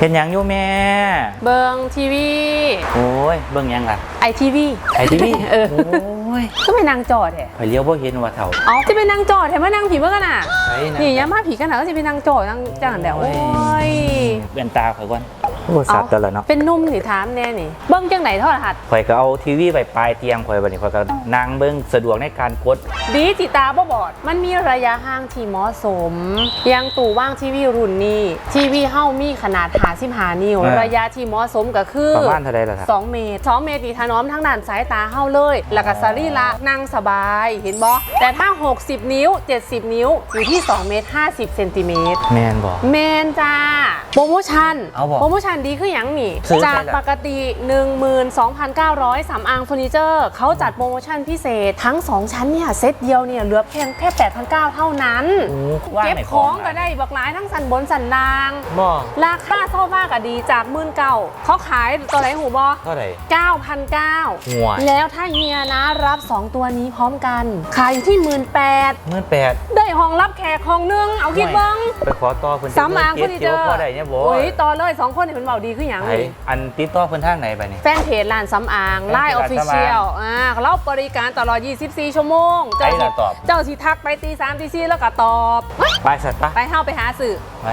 เห็นหยังอยู่แม่ เบิงทีวีโอ้ยเบิ่งหยังล่ะไอทีวีไอทีวีเออโอ้ยก็ไปนั่งจอดแหละข่อยเลี้ยวบ่เห็นว่าเฒ่าเอาจะไปนั่งจอดแถมมานั่งผีเมื่อกันอะไสนะนี่ยามมาผีกันหนาก็จะไปนั่งจอดนั่งจังหันแหล้วโอ้โอ้ยยเวียนตาข่อยก่อน โอ้สัตว์ตัวละเนาะเป็นนุ่มสิถามแน่นี่เบิ้งจังไหนเท่าไหร่หัดข่อยก็เอาทีวีไปปลายเตียงข่อยบัดนี้ข่อยก็นั่งเบิ่งสะดวกในการกด ดีจิตาบ่บอด มันมีระยะห่างที่เหมาะสมอยังตู่ว่างทีวีรุ่นนี้ทีวีเฮ้ามีขนาด55นิ้ว เออ ระยะที่เหมาะสมก็คือประมาณเท่าใดล่ะครับ2เมตร2เมตรนี่ถนอมทั้งด้านสายตาเฮ้าเลย แล้วก็สรีระนั่งสบายเห็นบ่แต่ถ้า 60 นิ้ว 70 นิ้วอยู่ที่2เมตร50เซนติเมตร แม่นบ่แมนจ้าโปรโมชั่นเอาบอกโปรโมชั่นดีคืออย่างนี่ ซื้อจากได้ละปกติ 12,900สำอางเฟอร์นิเจอร์เขาจัดโปรโมชั่นพิเศษทั้ง 2 ชั้นเนี่ยเซตเดียวเนี่ยเหลือเพียงแค่8,900เท่านั้น โอ้ว่างเก็บในของก็ได้บักหลายทั้งสันบนสันดางบ่ราคาโซฟาก็ดีจากมื่นเก่าเขาขายตัวไหนหูบอเท่าไหร่9,900ห่วยแล้วถ้าเฮียนะรับ 2 ตัวนี้พร้อมกัน ขายอยู่ที่ 18,000 18,000ได้ห้องรับแขกห้องนึงเอาคิดเบิ้งไปขอต่อเพิ่นสำอางเจ็เฟอดร์นิเดีเจยวอร์พอได้เนี่ยบ่โอ้ยต่อเลยสองคนนี่เป็นเบาดีขึ้นอหย่างไอ้นี้อันติดต่อเพิ่นทางไหนบัดนี้แฟนเพจร้านสำอางไลน์ออฟแฟนเพจฟิร้านเชียลสำอางอ่าเราบริการตลอด 24 ชั่วโมง เจ้าไอ้สิล่ะตอบเจ้าสิทักไปตีสามตีสี่แล้วก็ตอบเฮ้ยไปสัตว์ปะไปเข้าไปหาสื่อไป